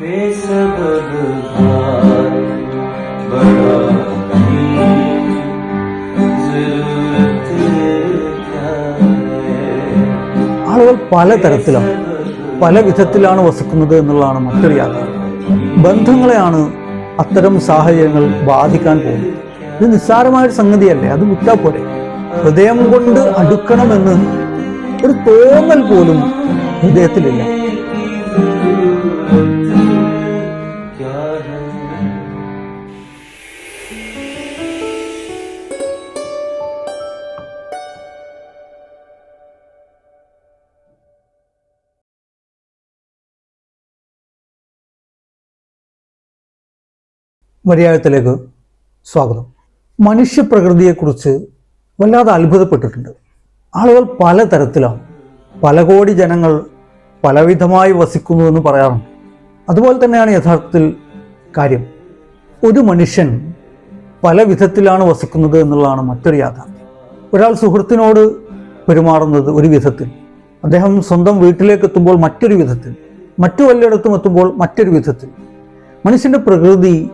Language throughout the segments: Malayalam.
बेसबब हाथ बड़ा की जरूरत क्या है ആളുകൾ പലതരത്തിലാണ് പല വിധത്തിലാണ് വസിക്കുന്നത് എന്നുള്ളതാണ് മറ്റൊരു യാഥാർത്ഥ്യം ബന്ധങ്ങളെയാണ് അത്തരം സാഹചര്യങ്ങൾ ബാധിക്കാൻ പോകുന്നത് ഇത് നിസ്സാരമായൊരു സംഗതിയല്ലേ അത് വിട്ടാ പോരെ ഹൃദയം കൊണ്ട് അടുക്കണമെന്ന് ഒരു തോന്നൽ പോലും ഹൃദയത്തിലില്ല മര്യാദത്തിലേക്ക് സ്വാഗതം. മനുഷ്യപ്രകൃതിയെക്കുറിച്ച് വല്ലാതെ അത്ഭുതപ്പെട്ടിട്ടുണ്ട്. ആളുകൾ പലതരത്തിലാണ്. പല കോടി ജനങ്ങൾ പലവിധമായി വസിക്കുന്നു എന്ന് പറയാറുണ്ട്. അതുപോലെ തന്നെയാണ് യഥാർത്ഥത്തിൽ കാര്യം. ഒരു മനുഷ്യൻ പല വിധത്തിലാണ് വസിക്കുന്നത് എന്നുള്ളതാണ് മറ്റൊരു യാഥാർത്ഥ്യം. ഒരാൾ സുഹൃത്തിനോട് പെരുമാറുന്നത് ഒരു വിധത്തിൽ. അദ്ദേഹം സ്വന്തം വീട്ടിലേക്ക് എത്തുമ്പോൾ മറ്റൊരു വിധത്തിൽ. മറ്റു വല്ലയിടത്തും എത്തുമ്പോൾ മറ്റൊരു വിധത്തിൽ. മനുഷ്യന്റെ പ്രകൃതി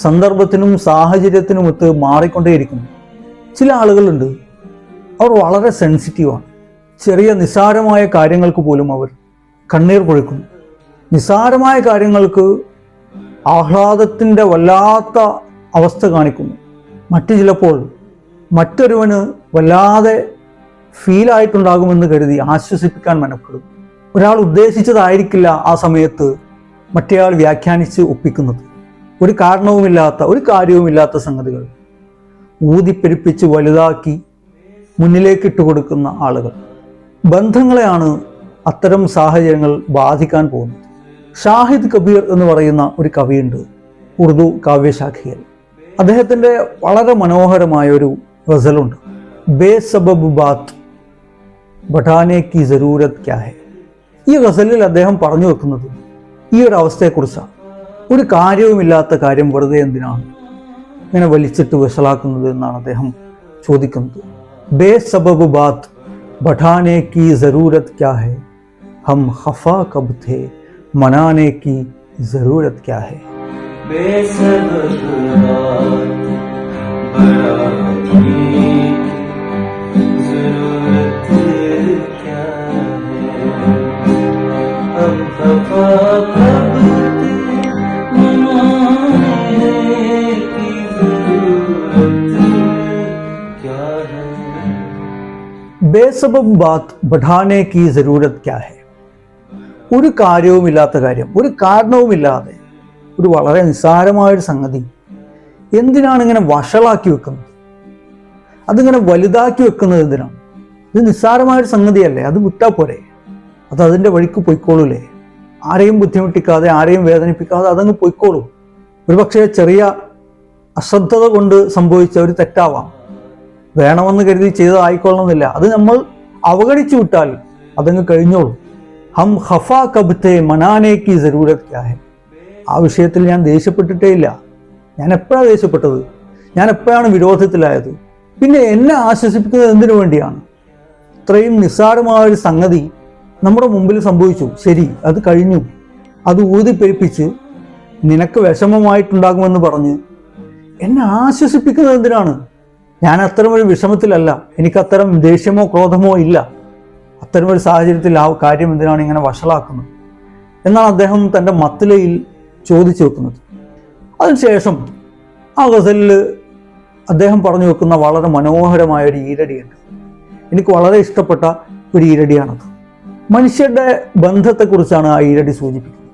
സന്ദർഭത്തിനും സാഹചര്യത്തിനുമൊത്ത് മാറിക്കൊണ്ടേയിരിക്കുന്നു. ചില ആളുകളുണ്ട് അവർ വളരെ സെൻസിറ്റീവാണ്. ചെറിയ നിസ്സാരമായ കാര്യങ്ങൾക്ക് പോലും അവർ കണ്ണീർ പൊഴിക്കുന്നു നിസ്സാരമായ കാര്യങ്ങൾക്ക് ആഹ്ലാദത്തിന്റെ വല്ലാത്ത അവസ്ഥ കാണിക്കുന്നു. മറ്റു ചിലപ്പോൾ മറ്റൊരുവന് വല്ലാതെ ഫീലായിട്ടുണ്ടാകുമെന്ന് കരുതി ആശ്വസിപ്പിക്കാൻ മെനപ്പെടും. ഒരാൾ ഉദ്ദേശിച്ചതായിരിക്കില്ല ആ സമയത്ത് മറ്റേയാൾ വ്യാഖ്യാനിച്ച് ഒപ്പിക്കുന്നത്. ഒരു കാരണവുമില്ലാത്ത ഒരു കാര്യവുമില്ലാത്ത സംഗതികൾ. ഊതിപ്പെരുപ്പിച്ച് വലുതാക്കി മുന്നിലേക്കിട്ട് ഇട്ടുകൊടുക്കുന്ന ആളുകൾ. ബന്ധങ്ങളെയാണ് അത്തരം സാഹചര്യങ്ങൾ ബാധിക്കാൻ പോകുന്നത്. ഷാഹിദ് കബീർ എന്ന് പറയുന്ന ഒരു കവിയുണ്ട് ഉറുദു കാവ്യശാഖയിൽ അദ്ദേഹത്തിന്റെ വളരെ മനോഹരമായ ഒരു ഗസലുണ്ട്. ബേസബബ് ബാത്ത് ബഠാനെ കി ജരൂരത് ക്യാ ഹെ. ഈ ഗസലിൽ അദ്ദേഹം പറഞ്ഞു വെക്കുന്നത് ഈ ഒരു അവസ്ഥയെക്കുറിച്ചാണ്. ഒരു കാര്യവുമില്ലാത്ത കാര്യം വെറുതെ എന്തിനാണ് ഇങ്ങനെ വലിച്ചിട്ട് വഷളാക്കുന്നത് എന്നാണ് അദ്ദേഹം ചോദിക്കുന്നത്. بے سبب بات بٹھانے کی ضرورت کیا ہے ہم خفا کب تھے منانے کی ضرورت کیا ہے بے سبب ബേസബബ് ബാത്ത് പഠാനേക്ക് ജരൂരത് ക്യാ ഹെ? ഒരു കാര്യവുമില്ലാത്ത കാര്യം ഒരു കാരണവുമില്ലാതെ ഒരു വളരെ നിസ്സാരമായൊരു സംഗതി. എന്തിനാണ് ഇങ്ങനെ വഷളാക്കി വെക്കുന്നത്? അതിങ്ങനെ വലുതാക്കി വെക്കുന്നത് എന്തിനാണ്? ഇത് നിസ്സാരമായൊരു സംഗതിയല്ലേ അത് വിട്ടാൽ പോരെ? അത് അതിന്റെ വഴിക്ക് പൊയ്ക്കോളൂലേ? ആരെയും ബുദ്ധിമുട്ടിക്കാതെ ആരെയും വേദനിപ്പിക്കാതെ അതങ്ങ് പൊയ്ക്കോളൂ. ഒരുപക്ഷെ ചെറിയ അശ്രദ്ധത കൊണ്ട് സംഭവിച്ച ഒരു തെറ്റാവാം. വേണമെന്ന് കരുതി ചെയ്തതായിക്കൊള്ളണമെന്നില്ല അത് നമ്മൾ അവഗണിച്ചു വിട്ടാൽ അതങ്ങ് കഴിഞ്ഞോളൂ. ഹം ഹഫ കബ്ത്തെ മനാനേക്ക് ജരൂരത് ക്യാഹെ ആ വിഷയത്തിൽ ഞാൻ ദേഷ്യപ്പെട്ടിട്ടേ ഇല്ല. ഞാൻ എപ്പോഴാണ് ദേഷ്യപ്പെട്ടത്? ഞാൻ എപ്പോഴാണ് വിരോധത്തിലായത്? പിന്നെ എന്നെ ആശ്വസിപ്പിക്കുന്നത് എന്തിനു വേണ്ടിയാണ്? ഇത്രയും നിസ്സാരമായ ഒരു സംഗതി നമ്മുടെ മുമ്പിൽ സംഭവിച്ചു. ശരി അത് കഴിഞ്ഞു. അത് ഊതിപ്പെരുപ്പിച്ച് നിനക്ക് വിഷമമായിട്ടുണ്ടാകുമെന്ന് പറഞ്ഞ് എന്നെ ആശ്വസിപ്പിക്കുന്നത് എന്തിനാണ്? ഞാൻ അത്തരമൊരു വിഷമത്തിലല്ല. എനിക്ക് അത്തരം ദേഷ്യമോ ക്രോധമോ ഇല്ല. അത്തരമൊരു സാഹചര്യത്തിൽ ആ കാര്യം എന്തിനാണ് ഇങ്ങനെ വഷളാക്കുന്നത്? എന്നാണ് അദ്ദേഹം തന്റെ മത്തിലയിൽ ചോദിച്ചു വെക്കുന്നത്. അതിനുശേഷം ആ ഗസലിൽ അദ്ദേഹം പറഞ്ഞു വെക്കുന്ന വളരെ മനോഹരമായ ഒരു ഈരടിയുണ്ട്. എനിക്ക് വളരെ ഇഷ്ടപ്പെട്ട ഒരു ഈരടിയാണത്. മനുഷ്യരുടെ ബന്ധത്തെക്കുറിച്ചാണ് ആ ഈരടി സൂചിപ്പിക്കുന്നത്.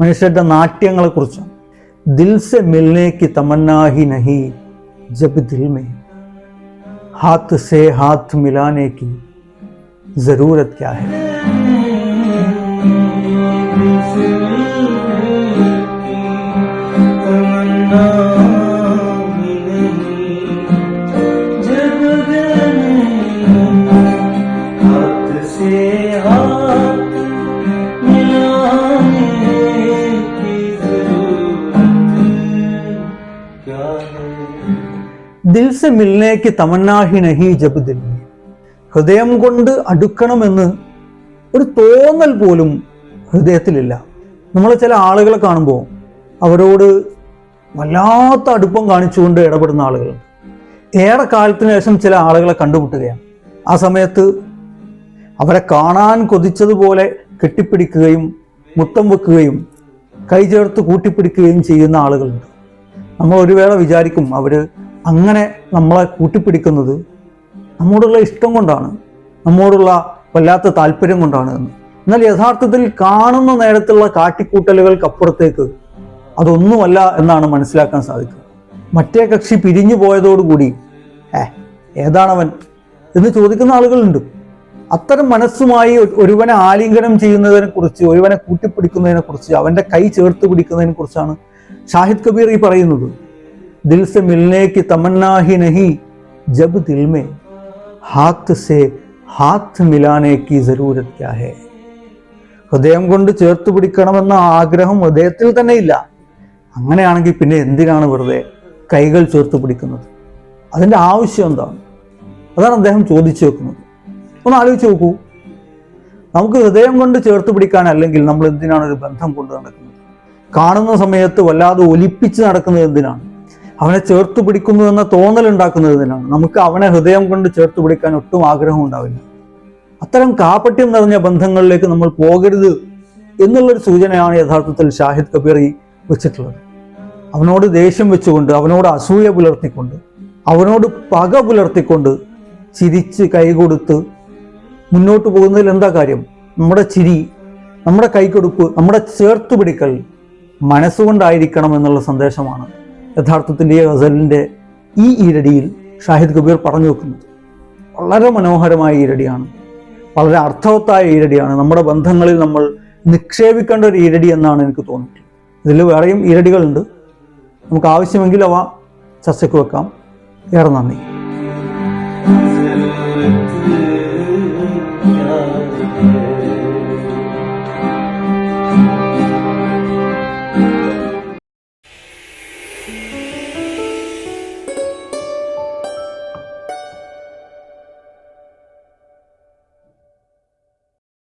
മനുഷ്യരുടെ നാട്യങ്ങളെക്കുറിച്ചാണ്. ദിൽസെ മിൽനേക്ക് തമന്നാഹി നഹി ജബ് ദിൽ മേ हाथ से हाथ मिलाने की ज़रूरत क्या है? ദിൽ സെ മിൽനേക്ക് തമന്നാഹി നഹി ജബ് ദിൽ ഹൃദയം കൊണ്ട് അടുക്കണമെന്ന് ഒരു തോന്നൽ പോലും ഹൃദയത്തിലില്ല. നമ്മൾ ചില ആളുകളെ കാണുമ്പോൾ അവരോട് വല്ലാത്ത അടുപ്പം കാണിച്ചുകൊണ്ട് ഇടപെടുന്ന ആളുകളുണ്ട് ഏറെ കാലത്തിന് ശേഷം ചില ആളുകളെ കണ്ടുമുട്ടുകയാണ്. ആ സമയത്ത് അവരെ കാണാൻ കൊതിച്ചതുപോലെ കെട്ടിപ്പിടിക്കുകയും മുത്തം വെക്കുകയും കൈ ചേർത്ത് കൂട്ടിപ്പിടിക്കുകയും ചെയ്യുന്ന ആളുകളുണ്ട്. നമ്മൾ ഒരു വേള വിചാരിക്കും അവർ അങ്ങനെ നമ്മളെ കൂട്ടിപ്പിടിക്കുന്നത് നമ്മോടുള്ള ഇഷ്ടം കൊണ്ടാണ് നമ്മോടുള്ള വല്ലാത്ത താല്പര്യം കൊണ്ടാണ് എന്ന്. എന്നാൽ യഥാർത്ഥത്തിൽ കാണുന്ന നേരത്തുള്ള കാട്ടിക്കൂട്ടലുകൾക്കപ്പുറത്തേക്ക് അതൊന്നുമല്ല എന്നാണ് മനസ്സിലാക്കാൻ സാധിക്കുക. മറ്റേ കക്ഷി പിരിഞ്ഞു പോയതോടുകൂടി ഏ ഏതാണവൻ? എന്ന് ചോദിക്കുന്ന ആളുകളുണ്ട്. അത്തരം മനസ്സുമായി ഒരുവനെ ആലിംഗനം ചെയ്യുന്നതിനെ കുറിച്ച് ഒരുവനെ കൂട്ടിപ്പിടിക്കുന്നതിനെ കുറിച്ച് അവന്റെ കൈ ചേർത്ത് പിടിക്കുന്നതിനെ കുറിച്ചാണ് ഷാഹിദ് കബീർ ഈ പറയുന്നത്. ദിൽ की तमन्ना ही नहीं जब दिल में हाथ से ഹാത്ത് മിലാനെ കി ജറൂരത് ക്യാ ഹേ ഹൃദയം കൊണ്ട് ചേർത്ത് പിടിക്കണമെന്ന ആഗ്രഹം ഹൃദയത്തിൽ തന്നെ ഇല്ല. അങ്ങനെയാണെങ്കിൽ പിന്നെ എന്തിനാണ് വെറുതെ കൈകൾ ചേർത്ത് പിടിക്കുന്നത്? അതിന്റെ ആവശ്യം എന്താണ്? അതാണ് അദ്ദേഹം ചോദിച്ചു വെക്കുന്നത്. ഒന്ന് ആലോചിച്ച് നോക്കൂ. നമുക്ക് ഹൃദയം കൊണ്ട് ചേർത്ത് പിടിക്കാൻ അല്ലെങ്കിൽ നമ്മൾ എന്തിനാണ് ഒരു ബന്ധം കൊണ്ട് നടക്കുന്നത്? കാണുന്ന സമയത്ത് വല്ലാതെ ഒലിപ്പിച്ച് നടക്കുന്നത് എന്തിനാണ്? അവനെ ചേർത്ത് പിടിക്കുന്നു എന്ന തോന്നൽ ഉണ്ടാക്കുന്നതിനാണ് നമുക്ക് അവനെ ഹൃദയം കൊണ്ട് ചേർത്ത് പിടിക്കാൻ ഒട്ടും ആഗ്രഹം ഉണ്ടാവില്ല. അത്തരം കാപട്യം നിറഞ്ഞ ബന്ധങ്ങളിലേക്ക് നമ്മൾ പോകരുത് എന്നുള്ളൊരു സൂചനയാണ് യഥാർത്ഥത്തിൽ ഷാഹിദ് കബീർ വെച്ചിട്ടുള്ളത്. അവനോട് ദേഷ്യം വെച്ചുകൊണ്ട് അവനോട് അസൂയ പുലർത്തിക്കൊണ്ട് അവനോട് പക പുലർത്തിക്കൊണ്ട് ചിരിച്ച് കൈകൊടുത്ത് മുന്നോട്ട് പോകുന്നതിൽ എന്താ കാര്യം? നമ്മുടെ ചിരി നമ്മുടെ കൈകൊടുപ്പ് നമ്മുടെ ചേർത്ത് പിടിക്കൽ മനസ്സുകൊണ്ടായിരിക്കണം എന്നുള്ള സന്ദേശമാണ്. യഥാർത്ഥത്തിൽ ഈ ഗസലിന്റെ ഈ ഈരടിയിൽ ഷാഹിദ് കബീർ പറഞ്ഞു വെക്കുന്നത് വളരെ മനോഹരമായ ഈരടിയാണ്. വളരെ അർത്ഥവത്തായ ഈരടിയാണ്. നമ്മുടെ ബന്ധങ്ങളിൽ നമ്മൾ നിക്ഷേപിക്കേണ്ട ഒരു ഈരടി എന്നാണ് എനിക്ക് തോന്നിയിട്ടുള്ളത്. ഇതിൽ വേറെയും ഈരടികളുണ്ട്. നമുക്ക് ആവശ്യമെങ്കിൽ അവ ചർച്ചയ്ക്ക് വെക്കാം. ഏറെ നന്ദി.